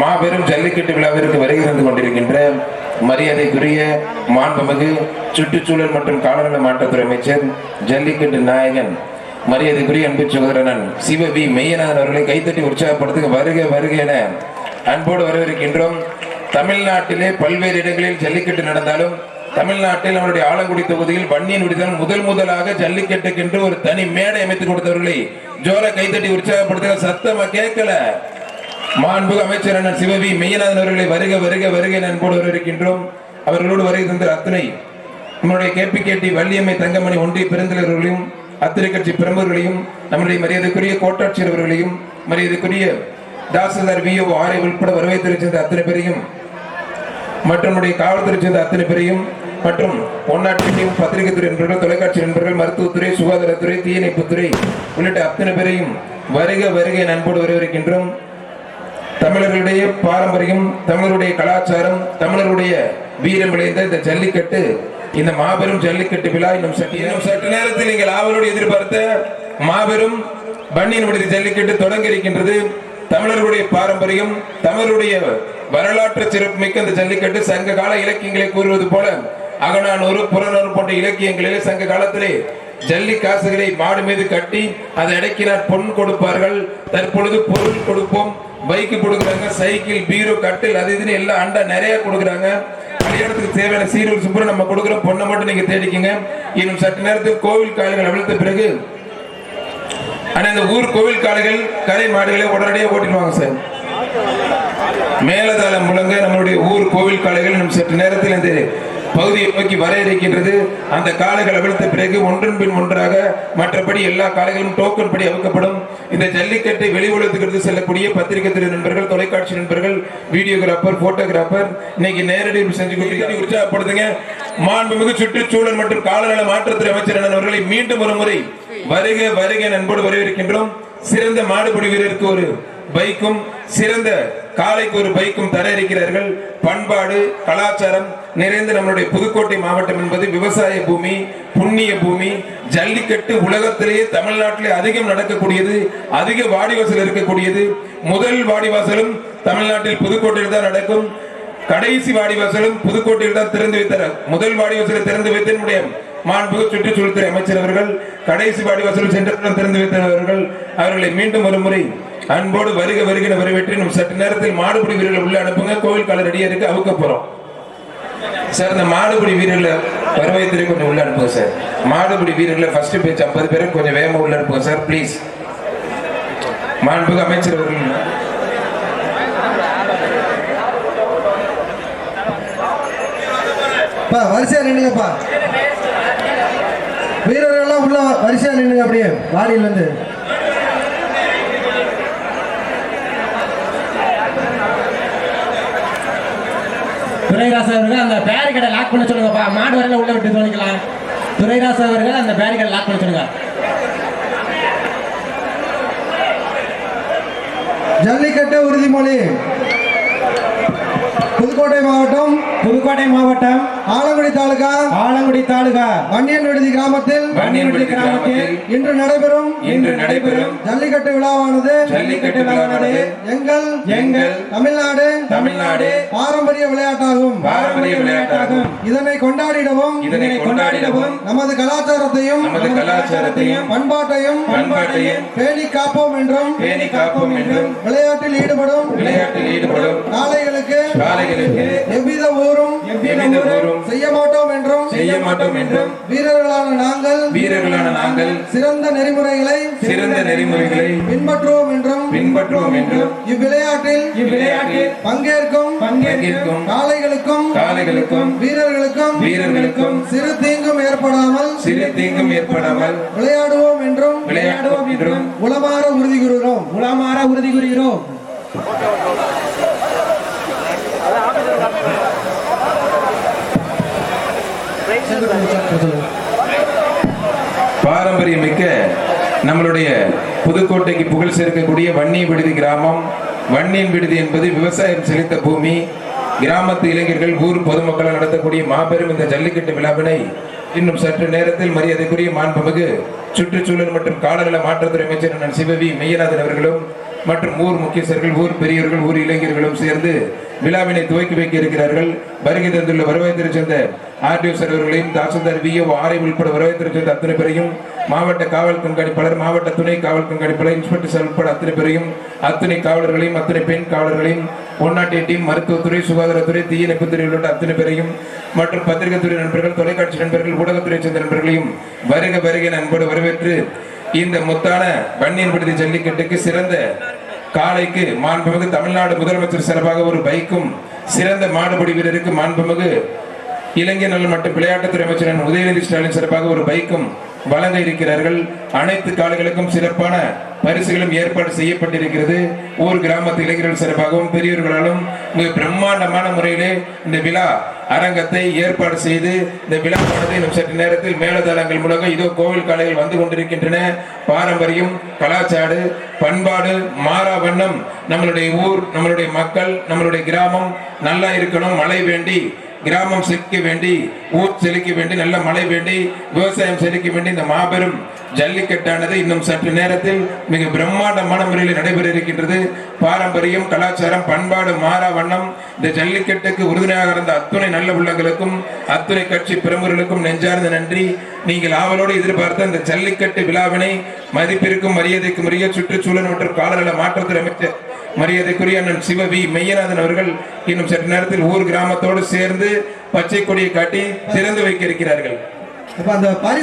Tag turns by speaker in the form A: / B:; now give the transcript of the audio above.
A: மாபெரும் ஜல்லிக்கட்டு விழாவிற்கு வருகை தந்து கொண்டிருக்கின்ற மரியாதைக்குரிய மாண்புமிகு சுற்றுச்சூழல் மற்றும் காலநல மாற்றத்துறை அமைச்சர் ஜல்லிக்கட்டு நாயகன் மரியாதைக்குரிய அன்பு சகோதரன் சிவ வி. மெய்யநாதன் அவர்களை கைத்தட்டி உற்சாகப்படுத்த வருக வருக என அன்போடு வரவிருக்கின்றோம் தமிழ்நாட்டிலே பல்வேறு இடங்களில் ஜல்லிக்கட்டு நடந்தாலும் தமிழ்நாட்டில் நம்மளுடைய ஆலங்குடி தொகுதியில் வன்னியின் விடுதல் முதல் முதலாக ஜல்லிக்கட்டுக்கென்று ஒரு தனி மேடை அமைத்துக் கொடுத்தவர்களை ஜோர கைத்தட்டி உற்சாகப்படுத்த சத்தமா கேட்கல. மாண்புக அமைச்சர் அண்ணன் சிவவி மெய்யநாதன் அவர்களை வருக வருக வருக நண்போடு அன்போடு அவர்களோடு வருகை தந்த அத்தனை நம்முடைய கேபி கேட்டி வள்ளியம்மை தங்கமணி ஒன்றிய பெருந்தலைவர்களையும் அத்திரை கட்சி பிரமுகர்களையும் நம்முடைய மரியாதைக்குரிய கோட்டாட்சியர் அவர்களையும் மரியாதைக்குரிய தாசில்தார் ஓ ஆரை உட்பட வரவேற்று சேர்ந்த அத்தனை பேரையும் மற்றும் காவல்துறை சேர்ந்த அத்தனை பேரையும் மற்றும் ஒன்னாட்சியும் பத்திரிகை துறை நண்பர்கள் தொலைக்காட்சி நண்பர்கள் மருத்துவத்துறை சுகாதாரத்துறை தீயணைப்புத்துறை உள்ளிட்ட அத்தனை பேரையும் வருக வருகை நண்போடு வரவிருக்கின்றோம் தமிழர்களுடைய பாரம்பரியம் தமிழருடைய கலாச்சாரம் தமிழருடைய வீரம் விளைந்த இந்த ஜல்லிக்கட்டு இந்த மாபெரும் ஜல்லிக்கட்டு விழா இன்னும் சற்று இன்னும் சற்று நேரத்தில் நீங்கள் ஆவலோடு எதிர்பார்த்த மாபெரும் பன்னியின் விடுதி ஜல்லிக்கட்டு தொடங்க இருக்கின்றது. தமிழர்களுடைய பாரம்பரியம் தமிழருடைய வரலாற்று சிறப்புமிக்க இந்த ஜல்லிக்கட்டு சங்க கால இலக்கியங்களை கூறுவது போல அகநானூறு புறநூறு போன்ற இலக்கியங்களிலே சங்க காலத்திலே ஜல்லி காசுகளை மாடு மீது கட்டி அதை அடக்கினார் பொன் கொடுப்பார்கள். தற்பொழுது பொருள் கொடுப்போம். பைக்கு கொடுக்குறாங்க சைக்கிள் பீரோ கட்டில் அது இதுன்னு எல்லாம் அண்டா நிறைய கொடுக்குறாங்க. கல்யாணத்துக்கு தேவையான சீரூர் சுப்புறம் நம்ம கொடுக்குறோம். பொண்ணை மட்டும் நீங்க தேடிக்கங்க. இன்னும் சற்று நேரத்தில் கோவில் காலைகள் அவிழ்த்த பிறகு ஆனா இந்த ஊர் கோவில் காலைகள் கரை மாடுகளை உடனடியாக ஓட்டிடுவாங்க சார். மேலதாளம் முழங்க நம்மளுடைய ஊர் கோவில் காலைகள் இன்னும் சற்று நேரத்தில் இந்த பகுதியை நோக்கி வர இருக்கின்றது அந்த காளைகள் அவிழ்த்த பிறகு ஒன்றன் பின் ஒன்றாக மற்றபடி எல்லா காளைகளும் டோக்கன் படி அவுக்கப்படும் இந்த ஜல்லிக்கட்டை வெளி உலகத்துக்கு செல்லக்கூடிய பத்திரிகை துறை நண்பர்கள் தொலைக்காட்சி நண்பர்கள் வீடியோகிராஃபர் போட்டோகிராஃபர் இன்னைக்கு நேரடி செஞ்சு கொடுத்து உற்சாகப்படுத்துங்க. மாண்புமிகு சுற்றுச்சூழல் மற்றும் காலநல மாற்றுத்துறை அமைச்சர் அவர்களை மீண்டும் ஒரு முறை வருக வருக நண்போடு வரவேற்கின்றோம். சிறந்த மாடுபிடி வீரருக்கு ஒரு பைக்கும் சிறந்த காலைக்கு ஒரு பைக்கும் தர இருக்கிறார்கள் பண்பாடு கலாச்சாரம் நிறைந்த நம்மளுடைய புதுக்கோட்டை மாவட்டம் என்பது விவசாய பூமி புண்ணிய பூமி ஜல்லிக்கட்டு உலகத்திலேயே தமிழ்நாட்டிலே அதிகம் நடக்கக்கூடியது அதிக வாடிவாசல் இருக்கக்கூடியது. முதல் வாடிவாசலும் தமிழ்நாட்டில் புதுக்கோட்டையில் தான் நடக்கும். கடைசி வாடிவாசலும் புதுக்கோட்டையில் தான் திறந்து வைத்தார் முதல் வாடிவாசலை திறந்து வைத்த நம்முடைய சுற்றுச்சூழல் துறை அமைச்சர் அவர்கள் கடைசி வாடிவாசலும் சென்ற திறந்து வைத்தவர்கள் அவர்களை. மீண்டும் ஒரு முறை அன்போடு வருக வருகிற வரவேற்றி நம்ம சற்று நேரத்தில் மாடுபிடி வீரர்கள் உள்ள அனுப்புங்க. கோவில் கால ரெடியா இருக்கு அவுக்க போறோம். சார் இந்த மாடுபிடி வீரர்களை வரவேற்று கொஞ்சம் உள்ள அனுப்புங்க சார். மாடுபிடி வீரர்களை ஃபர்ஸ்ட் பேச்சு ஐம்பது பேரும் கொஞ்சம் வேகமா உள்ள அனுப்புங்க சார் ப்ளீஸ் மாண்புக அமைச்சர் அவர்கள்.
B: வரிசையா நின்னுங்கப்பா வீரர்கள்லாம் உள்ள வரிசையா நின்னுங்க அப்படியே வாடியில இருந்து
C: துரைராசு அவர்கள் அந்த பேரிகடை லாக் பண்ண சொல்லுங்கப்பா மாடு வரையில உள்ள விட்டு தோணிக்கலாம் துரைராசு அவர்கள் அந்த பேரிகடை லாக் பண்ண சொல்லுங்க.
B: ஜல்லிக்கட்டு உறுதிமொழி. புதுக்கோட்டை மாவட்டம்
C: புதுக்கோட்டை மாவட்டம்
B: ஆலங்குடி தாலுகா.
C: ஆலங்குடி தாலுகா.
B: வன்னியன் விடுதி கிராமத்தில் இன்று நடைபெறும்.
A: இன்று நடைபெறும்.
B: ஜல்லிக்கட்டு விழாவானது.
A: ஜல்லிக்கட்டு விழாவானது.
B: எங்கள்.
A: எங்கள்.
B: தமிழ்நாடு.
A: தமிழ்நாடு.
B: பாரம்பரிய விளையாட்டாகும்.
A: பாரம்பரிய விளையாட்டாகும்.
B: இதனை கொண்டாடிடவும்.
A: இதனை கொண்டாடிடவும்.
B: நமது கலாச்சாரத்தையும்.
A: நமது கலாச்சாரத்தையும்.
B: பண்பாட்டையும்.
A: பண்பாட்டையும்.
B: பேணி காப்போம் என்றும்.
A: பேணி காப்போம் என்றும்.
B: விளையாட்டில் ஈடுபடும்.
A: விளையாட்டில் ஈடுபடும்.
B: காளைகளுக்கு
A: காளைகளுக்கு
B: எவ்வித ஊரும்
A: ஊரும்
B: செய்ய மாட்டோம் என்றும்
A: செய்ய மாட்டோம் என்றும்
B: வீரர்களான நாங்கள்
A: வீரர்களான நாங்கள்
B: சிறந்த நெறிமுறைகளை
A: சிறந்த நெறிமுறைகளை
B: பின்பற்றுவோம் என்றும்
A: பின்பற்றுவோம் என்றும்
B: இவ்விளையாட்டில்
A: இவ்விளையாட்டில்
B: பங்கேற்கும்
A: பங்கேற்கும்
B: காளைகளுக்கும்
A: காளைகளுக்கும்
B: வீரர்களுக்கும்
A: வீரர்களுக்கும்
B: சிறு தீங்கும் ஏற்படாமல்
A: சிறு தீங்கும் ஏற்படாமல்
B: விளையாடுவோம் என்றும்
A: விளையாடுவோம் என்றும்
B: உளமாற உறுதி கூறுகிறோம்.
C: உளமாற உறுதி கூறுகிறோம்.
A: பாரம்பரியமிக்க நம்மளுடைய புதுக்கோட்டைக்கு புகழ் சேர்க்கக்கூடிய வன்னிய விடுதி கிராமம். வன்னியன் விடுதி என்பது விவசாயம் செலுத்த பூமி. கிராமத்து இளைஞர்கள் ஊர் பொதுமக்கள் நடத்தக்கூடிய மாபெரும் இந்த ஜல்லிக்கட்டு விழாவினை இன்னும் சற்று நேரத்தில் மரியாதைக்குரிய மாண்புமிகு சுற்றுச்சூழல் மற்றும் காலநில மாற்றத்துறை அமைச்சர் சிவவி மெய்யநாதன் அவர்களும் மற்றும் ஊர் முக்கியஸ்தர்கள் ஊர் பெரியவர்கள் ஊர் இளைஞர்களும் சேர்ந்து விழாவினை துவக்கி வைக்க இருக்கிறார்கள். வருகை தந்துள்ள வருவாய் சேர்ந்த ஆர்டிஓ அவர்களையும் தாசில்தார் விஓ ஆரை உட்பட வருவாய் சேர்ந்த அத்தனை பேரையும் மாவட்ட காவல் கண்காணிப்பாளர் மாவட்ட துணை காவல் கண்காணிப்பாளர் இன்ஸ்பெக்டர் உட்பட அத்தனை பேரையும் அத்தனை காவலர்களையும் அத்தனை பெண் காவலர்களையும் ஒன்னாட்டிய டீம் மருத்துவத்துறை சுகாதாரத்துறை தீயணைப்புத்துறை உள்ளிட்ட அத்தனை பேரையும் மற்றும் பத்திரிகைத்துறை நண்பர்கள் தொலைக்காட்சி நண்பர்கள் ஊடகத்துறை சேர்ந்த நண்பர்களையும் வருக வருகை நண்போடு வரவேற்று இந்த முத்தான வன்னியன் விடுதி ஜல்லிக்கட்டுக்கு சிறந்த காலைக்கு மாண்புமிகு தமிழ்நாடு முதலமைச்சர் சார்பாக ஒரு பைக்கும் சிறந்த மாடுபடி வீரருக்கு மாண்புமிகு இளைஞர் நலன் மற்றும் விளையாட்டுத்துறை அமைச்சர் உதயநிதி ஸ்டாலின் சிறப்பாக ஒரு பைக்கும் வழங்க இருக்கிறார்கள். அனைத்து காலைகளுக்கும் சிறப்பான பரிசுகளும் ஏற்பாடு செய்யப்பட்டிருக்கிறது. ஊர் கிராமத்து இளைஞர்கள் சிறப்பாகவும் பெரியவர்களாலும் மிக பிரம்மாண்டமான முறையிலே இந்த விழா அரங்கத்தை ஏற்பாடு செய்து இந்த விழாவானது இன்னும் சற்று நேரத்தில் மேலதளங்கள் மூலமாக இதோ கோவில் காலையில் வந்து கொண்டிருக்கின்றன. பாரம்பரியம் கலாச்சாடு பண்பாடு மாறா வண்ணம் நம்மளுடைய ஊர் நம்மளுடைய மக்கள் நம்மளுடைய கிராமம் நல்லா இருக்கணும் மழை வேண்டி கிராமம் செழிக்க வேண்டி ஊர் செழிக்க வேண்டி நல்ல மழை வேண்டி விவசாயம் செழிக்க வேண்டி இந்த மாபெரும் ஜல்லிக்கட்டானது இன்னும் சற்று நேரத்தில் மிக பிரம்மாண்டமான முறையில் நடைபெற இருக்கின்றது பாரம்பரியம் கலாச்சாரம் பண்பாடு மாறா வண்ணம் இந்த ஜல்லிக்கட்டுக்கு உறுதுணையாக இருந்த அத்துணை நல்ல உள்ளங்களுக்கும் அத்துணை கட்சி பிரமுகர்களுக்கும் நெஞ்சார்ந்த நன்றி. நீங்கள் ஆவலோடு எதிர்பார்த்த இந்த ஜல்லிக்கட்டு விழாவினை மதிப்பிற்கும் மரியாதைக்கும் உரிய சுற்றுச்சூழல் மற்றும் காலநல மாற்றத்தில் அமைச்சர் மரியாதைக்குரிய அண்ணன் சிவ வி. மெய்யநாதன் அவர்கள் இன்னும் சற்று நேரத்தில் ஊர் கிராமத்தோடு சேர்ந்து பச்சை கொடியை காட்டி திறந்து வைக்க இருக்கிறார்கள்.
B: அந்த